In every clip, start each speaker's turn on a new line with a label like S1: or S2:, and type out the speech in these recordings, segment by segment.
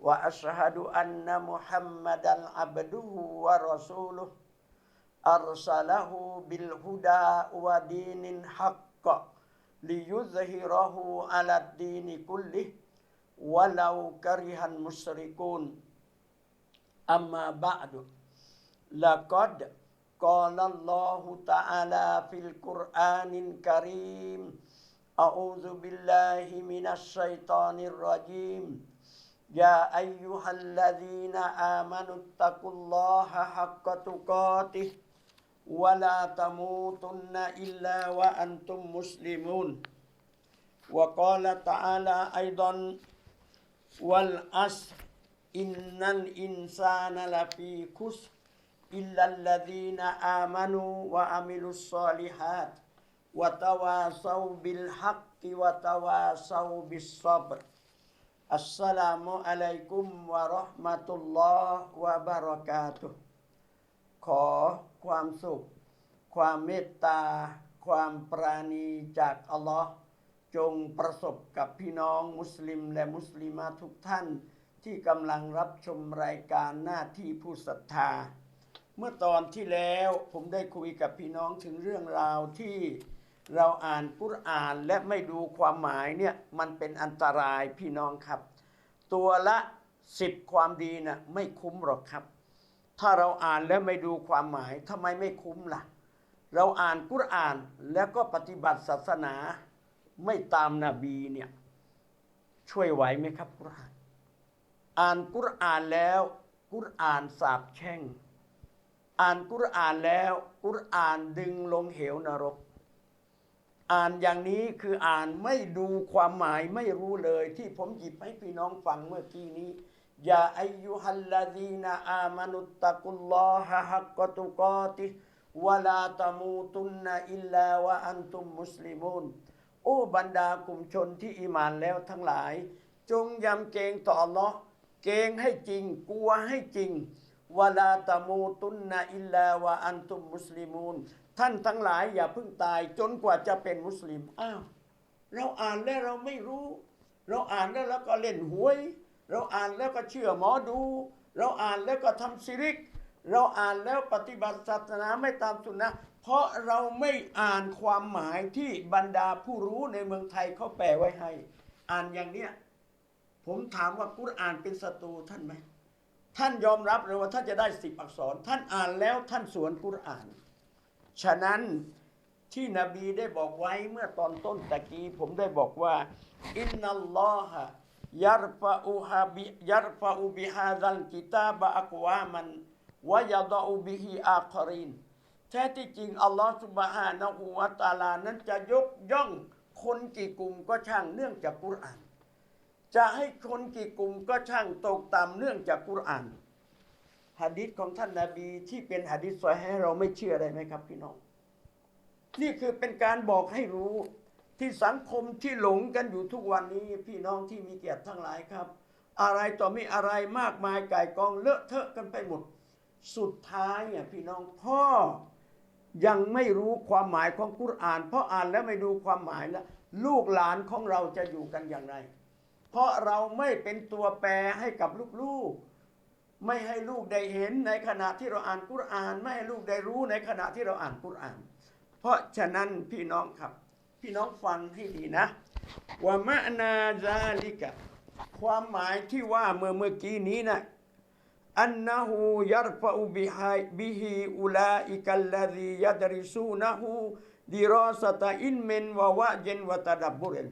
S1: وأشهد أن محمدا عبده ورسوله أرسله بالهدى ودين الحق ليظهره على الدين كله ولو كره المشركون أما بعد لقد قال الله تعالى في القرآن الكريم أعوذ بالله من الشيطان الرجيم يا أيها الذين آمنوا اتقوا الله حق تقاته ولا تموتن إلا وأنتم مسلمون وقال تعالى أيضا والعصر إن الإنسان لفي خسر إلا الذين آمنوا وعملوا الصالحات وتواصوا بالحق وتواصوا بالصبر อัสสลามุอะลัยกุมวะราะห์มะตุลลอฮ์วะบารากาขอความสุข ความเมตตา ความปราณีจากอัลลอฮ์จงประสบกับพี่น้องมุสลิมและมุสลิมาทุกท่าน ที่กำลังรับชมรายการหน้าที่ผู้ศรัทธา เมื่อตอนที่แล้วผมได้คุยกับพี่น้องถึงเรื่องราวที่ เราอ่านกุรอานและไม่ดูความหมายเนี่ยมันเป็นอันตรายพี่น้องครับ ตัวละสิบความดีนะ่ะไม่คุ้มหรอกครับ ถ้าเราอ่านแล้วไม่ดูความหมายทำไมไม่คุ้มล่ะ เราอ่านกุรอานแล้วก็ปฏิบัติศาสนาไม่ตามนาบีเนี่ยช่วยไหวไหมครับกุรอาน อ่านกุรอานแล้วกุรอานสาบแช่ง อ่านกุรอานแล้วกุรอานดึงลงเหวนรก อ่านอย่างนี้คืออ่านไม่ดูความหมายไม่รู้เลยที่ผมหยิบให้พี่น้องฟังเมื่อกี้นี้ยาอายุฮัลลาดีนาอามานุตตะกุลลอฮะฮักกตุกอติวะลาตะมูตุนนะอิลลาวะอันตุมมุสลิมูนโอ้บรรดากลุ่มชนที่อีมานแล้วทั้งหลาย จงยำเกรงต่ออัลลอฮ์เกรงให้จริง กลัวให้จริงวะลาตะมูตุนนะอิลลาวะอันตุมมุสลิมูน ท่านทั้งหลายอย่าเพิ่งตายจนกว่าจะเป็นมุสลิมอ้าวเราอ่านแล้วเราไม่รู้ เราอ่านแล้วเราก็เล่นหวย เราอ่านแล้วก็เชื่อหมอดู เราอ่านแล้วก็ทำซิริก เราอ่านแล้วปฏิบัติศาสนาไม่ตามสุนนะเพราะเราไม่อ่านความหมายที่บรรดาผู้รู้ในเมืองไทยเขาแปลไว้ให้ อ่านอย่างเนี้ยผมถามว่ากุรอ่านเป็นศัตรูท่านไหมท่านยอมรับเลยว่าท่านจะได้สิบอักษร ท่านอ่านแล้วท่านสวนกุรอ่าน ฉะนั้นที่นบีได้บอกไว้เมื่อตอนต้นตะกี้ ผมได้บอกว่า อินนัลลอฮะยัรฟะอูฮาบิยัรฟะอูบิฮาดัลกิตาบะอักวามันวะยาดอูบิฮิอาคารินแท้ที่จริง อัลลอฮฺสุบฮานะฮูวะตาลา นั้นจะยกย่องคนกี่กลุ่มก็ช่างเนื่องจากกุรอาน จะให้คนกี่กลุ่มก็ช่างตกต่ำเนื่องจากกุรอาน หะดิษของท่านนาบีที่เป็นหะดิษซอยให้เราไม่เชื่อได้ไหมครับพี่น้อง นี่คือเป็นการบอกให้รู้ที่สังคมที่หลงกันอยู่ทุกวันนี้พี่น้องที่มีเกียรติทั้งหลายครับ อะไรต่อมีอะไรมากมายก่ายกองเลอะเทอะกันไปหมด สุดท้ายเนี่ยพี่น้องพ่อยังไม่รู้ความหมายของกุรอาน เพราะอ่านแล้วไม่ดูความหมายแล้วลูกหลานของเราจะอยู่กันอย่างไร เพราะเราไม่เป็นตัวแปรให้กับลูกๆ ไม่ให้ลูกได้เห็นในขณะที่เราอ่านกุรอาน ไม่ให้ลูกได้รู้ในขณะที่เราอ่านกุรอาน เพราะฉะนั้นพี่น้องครับ พี่น้องฟังให้ดีนะว่ามะนาซาลิกะ ความหมายที่ว่าเมื่อเมื่อกี้นี้นะอันนะฮูยัรฟะอุบิฮายบิฮิอุลาอิกัลลซียัดริซูนะฮูดิรอสตะอินเมนวะวะเจนวะตะดับบุเรน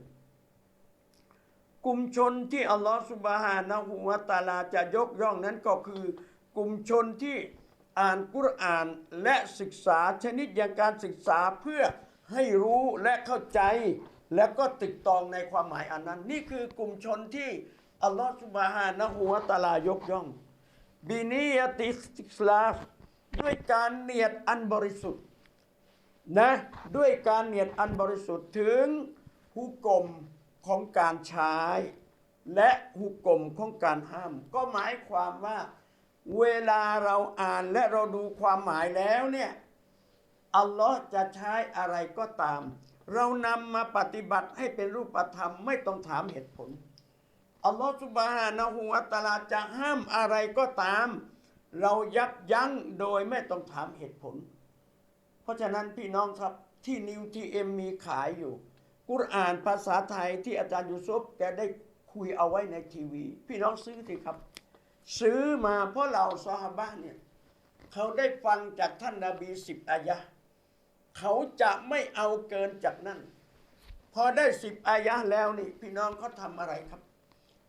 S1: กลุ่มชนที่อัลลอฮฺสุบฮานะฮูวะตาลาจะยกย่องนั้นก็คือกลุ่มชนที่อ่านกุรอานและศึกษาชนิดอย่างการศึกษาเพื่อให้รู้และเข้าใจแล้วก็ติดตองในความหมายอันนั้น นี่คือกลุ่มชนที่อัลลอฮฺสุบฮานะฮูวะตาลายกย่องบินียติสลาด้วยการเนียดอันบริสุทธิ์นะด้วยการเนียดอันบริสุทธิ์ถึงหุกกลม ของการใช้ และหุกกลมของการห้าม ก็หมายความว่าเวลาเราอ่านและเราดูความหมายแล้วเนี่ยอัลลอฮ์จะใช้อะไรก็ตาม เรานำมาปฏิบัติให้เป็นรูปธรรมไม่ต้องถามเหตุผลอัลลอฮฺสุบฮานะฮูวะตะลาจะห้ามอะไรก็ตาม เรายับยั้งโดยไม่ต้องถามเหตุผล เพราะฉะนั้นพี่น้องครับที่นิวทีเอ็มมีขายอยู่ กุรอานภาษาไทยที่อาจารย์ยูซุฟแกได้คุยเอาไว้ในทีวี พี่น้องซื้อสิครับ ซื้อมาเพราะเราซอฮาบะเนี่ยเขาได้ฟังจากท่านนาบีสิบอายะเขาจะไม่เอาเกินจากนั้น พอได้สิบอายะแล้วนี่ พี่น้องเขาทำอะไรครับ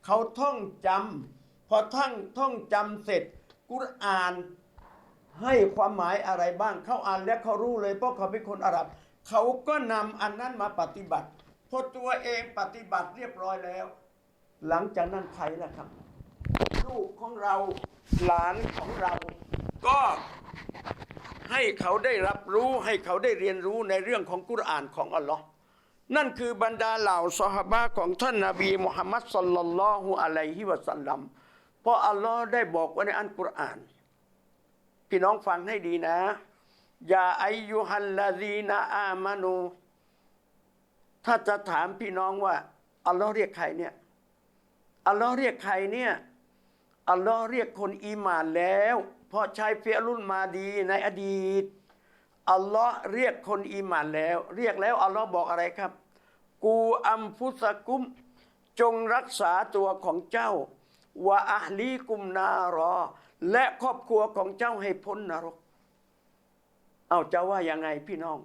S1: เขาท่องจำพอท่องท่องจำเสร็จ กุรอานให้ความหมายอะไรบ้าง เขาอ่านแล้วเขารู้เลยเพราะเขาเป็นคนอาหรับ เขาก็นำอันนั้นมาปฏิบัติพอตัวเองปฏิบัติเรียบร้อยแล้ว หลังจากนั้นใครล่ะครับ ลูกของเราหลานของเรา ก็ให้เขาได้รับรู้ให้เขาได้เรียนรู้ในเรื่องของกุรอานของอัลลอฮ์นั่นคือบรรดาเหล่าซอฮาบะของท่านนาบีมุฮัมมัดสัลลัลลอฮุอะลัยฮิวะสัลลัมเพราะอัลลอฮ์ได้บอกไว้ในอันกุรอาน พี่น้องฟังให้ดีนะ ยาอายุฮัลลาดีนาอามานู ถ้าจะถามพี่น้องว่า อัลลอฮ์เรียกใครเนี่ย อัลลอฮ์เรียกใครเนี่ย อัลลอฮ์เรียกคนอีหมานแล้ว เพราะใช้เฟียรุ่นมาดีในอดีต อัลลอฮ์เรียกคนอีหมานแล้ว เรียกแล้วอัลลอฮ์บอกอะไรครับ กูอัมฟุสกุม จงรักษาตัวของเจ้าวะอัลลีกุมนารอ และครอบครัวของเจ้าให้พ้นนรก เอาจะว่ายังไงพี่น้อง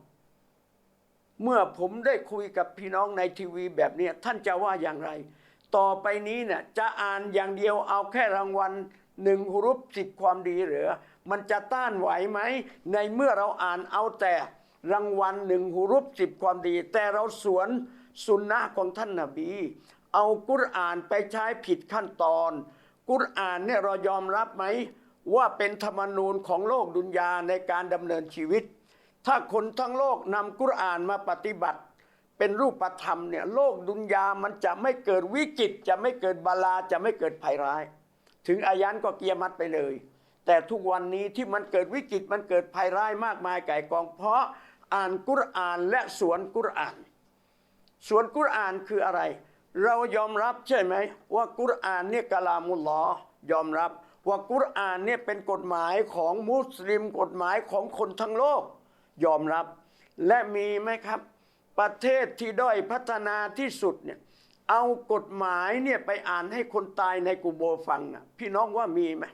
S1: เมื่อผมได้คุยกับพี่น้องในทีวีแบบเนี้ยท่านจะว่าอย่างไร ต่อไปนี้เนี่ยจะอ่านอย่างเดียวเอาแค่รางวัลหนึ่งฮุรุปสิบความดีเหรือมันจะต้านไหวไหม ในเมื่อเราอ่านเอาแต่รางวัลหนึ่งฮุรุปสิบความดี แต่เราสวนสุนนะของท่านนาบี เอากุรอ่านไปใช้ผิดขั้นตอน กุรอานเนี่ยเรายอมรับไหม ว่าเป็นธรรมนูญของโลกดุนยาในการดำเนินชีวิต ถ้าคนทั้งโลกนำกุรอานมาปฏิบัติ เป็นรูปธรรมเนี่ยโลกดุนยามันจะไม่เกิดวิกฤต จะไม่เกิดบาลาจะไม่เกิดภัยร้าย ถึงอายันก็เกียรมัดไปเลย แต่ทุกวันนี้ที่มันเกิดวิกฤตมันเกิดภัยร้ายมากมายไก่กอง เพราะอ่านกุรอานและสวนกุรอาน สวนกุรอานคืออะไร เรายอมรับใช่ไหมว่ากุรอานเนี่ยกะลามุลลอยอมรับ ว่ากุรอานเนี่ยเป็นกฎหมายของมุสลิมกฎหมายของคนทั้งโลก ยอมรับ และมีไหมครับ ประเทศที่ด้อยพัฒนาที่สุดเนี่ยเอากฎหมายเนี่ยไปอ่านให้คนตายในกูโบฟังนะพี่น้องว่ามีไหม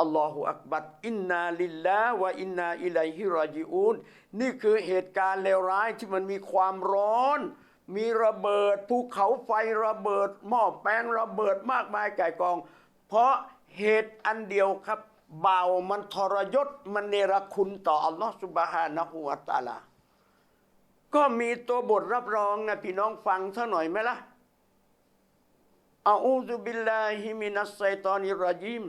S1: อัลลอฮฺอักบัดอินนาลิลลาวะอินนาอิลัยฮิรอจิอูนนี่คือเหตุการณ์เลวร้ายที่มันมีความร้อน มีระเบิดภูเขาไฟระเบิด หม้อแปลงระเบิดมากมายไก่กอง เพราะ เหตุอันเดียวครับเบามันทรยศมันเนรคุณต่ออัลลอฮฺสุบฮานะฮูวะตาลา ก็มีตัวบทรับรองนะพี่น้องฟังซะหน่อยไหมล่ะอาอูซุบิลลาฮิมินัสไซตอนิรจีม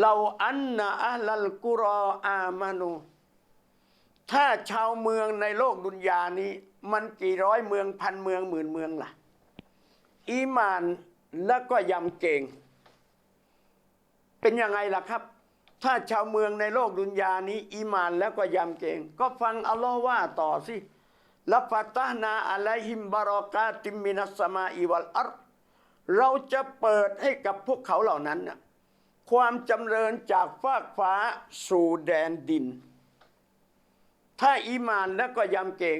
S1: เราอันนะอัลลกุรออามานูถ้าชาวเมืองในโลกดุนยานี้ มันกี่ร้อยเมืองพันเมืองหมื่นเมืองล่ะ อีมาน แล้วก็ยำเก่ง เป็นยังไงล่ะครับ ถ้าชาวเมืองในโลกดุนยานี้ อีมานแล้วก็ยำเก่ง ก็ฟังอัลลอฮ์ว่าต่อสิละฟัตานาอะลัยฮิมบารอกาติมมินัสมาอิวัลอัรเราจะเปิดให้กับพวกเขาเหล่านั้นน่ะความจำเริญจากฟากฟ้าสู่แดนดิน ถ้าอีมานแล้วก็ยำเก่ง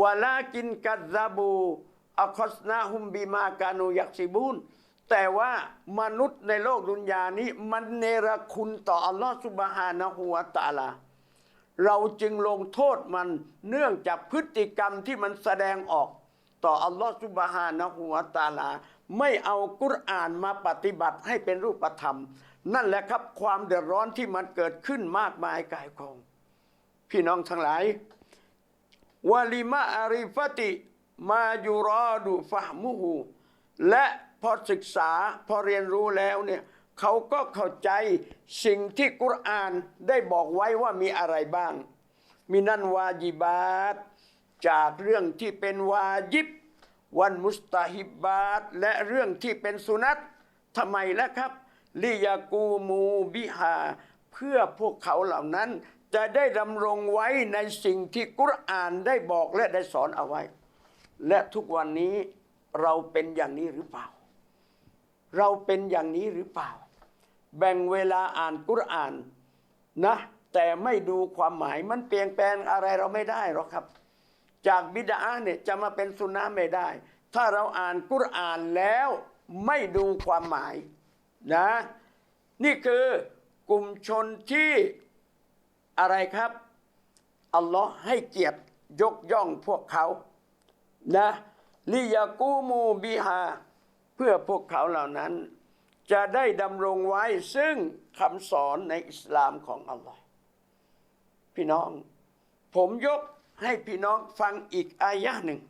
S1: วลากินกัซซาบู อัคอสนาฮุมบิมากานูยักซิบูนแต่ว่ามนุษย์ในโลกดุนยานี้ มันเนรคุณต่ออัลลอฮฺสุบฮานะฮูวะตาลา เราจึงลงโทษมันเนื่องจากพฤติกรรมที่มันแสดงออกต่ออัลลอฮฺสุบฮานะฮูวะตาลา ไม่เอากุรอานมาปฏิบัติให้เป็นรูปธรรม นั่นแหละครับความเดือดร้อนที่มันเกิดขึ้นมากมายกายกอง พี่น้องทั้งหลายวาลิมะอาริฟติ มายูรอดูฟะมุหูและพอศึกษาพอเรียนรู้แล้วเนี่ยเขาก็เข้าใจสิ่งที่กุรอานได้บอกไว้ว่ามีอะไรบ้าง มีนันวาจิบาตจากเรื่องที่เป็นวาจิบ วันมุสตาฮิบบาตและเรื่องที่เป็นสุนัตทำไมล่ะครับลิยากูมูบิฮาเพื่อพวกเขาเหล่านั้นจะได้ดำรงไว้ในสิ่งที่กุรอานได้บอกและได้สอนเอาไว้ และทุกวันนี้เราเป็นอย่างนี้หรือเปล่า เราเป็นอย่างนี้หรือเปล่า แบ่งเวลาอ่านกุรอานนะ แต่ไม่ดูความหมายมันเปลี่ยนแปลงอะไรเราไม่ได้หรอกครับ จากบิดาเนี่ยจะมาเป็นสุนนะไม่ได้ ถ้าเราอ่านกุรอานแล้วไม่ดูความหมายนะ นี่คือกลุ่มชนที่อะไรครับ อัลลอฮ์ให้เกียรติยกย่องพวกเขา นะลิยากูมูบิฮาเพื่อพวกเขาเหล่านั้น จะได้ดำรงไว้ซึ่งคำสอนในอิสลามของอัลลอฮ์พี่น้อง ผมยกให้พี่น้องฟังอีกอายะห์หนึ่ง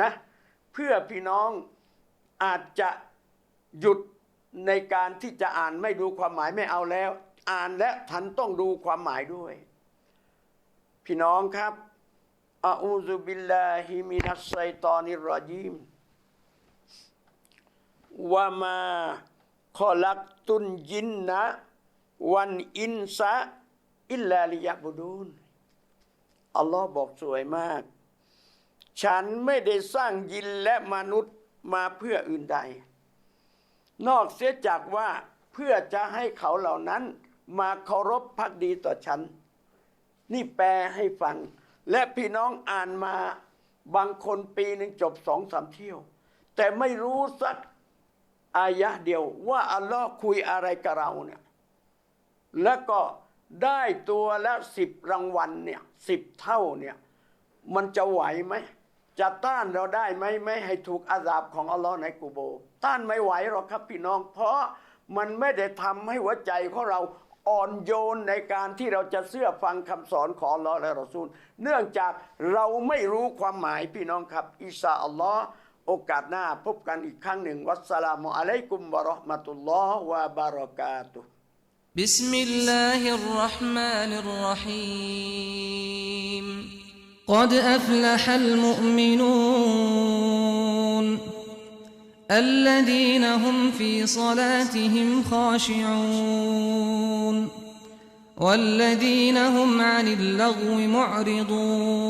S1: นะเพื่อพี่น้องอาจจะหยุดในการที่จะอ่านไม่ดูความหมายไม่เอาแล้ว อ่านและทันต้องดูความหมายด้วย พี่น้องครับ อาอูซุบิลลาฮิมินัสไซตอนิรรอจีมวามาขอลักตุนยินนะวันอินซะอิลลาลิยะบุดูนอัลลอฮ์บอกสวยมาก ฉันไม่ได้สร้างยินและมนุษย์มาเพื่ออื่นใด นอกเสียจากว่าเพื่อจะให้เขาเหล่านั้น มาเคารพพักดีต่อฉัน นี่แปลให้ฟัง และพี่น้องอ่านมาบางคนปีหนึ่งจบสองสามเที่ยว แต่ไม่รู้สักอายะเดียวว่าอัลลอฮ์คุยอะไรกับเราเนี่ยแล้วก็ได้ตัวละสิบรางวัลเนี่ยสิบเท่าเนี่ยมันจะไหวไหม จะต้านเราได้ไหมไม่ให้ถูกอาสาบของอัลลอฮ์ในกูโบ ต้านไม่ไหวหรอกครับพี่น้อง เพราะมันไม่ได้ทำให้หัวใจของเรา อ่อนโยนในการที่เราจะเชื่อฟังคำสอนของอัลลอฮ์และรอซูล เนื่องจากเราไม่รู้ความหมายพี่น้องครับ อิสาอัลลอฮ์โอกาสหน้าพบกันอีกครั้งหนึ่ง วัสสลามุอะลัยกุมวะเราะห์มะตุลลอฮ์วะบารอกาตุฮ์
S2: بسم الله الرحمن الرحيم قد أفلح المؤمنون الذين هم في صلاتهم خاشعون والذين هم عن اللغو معرضون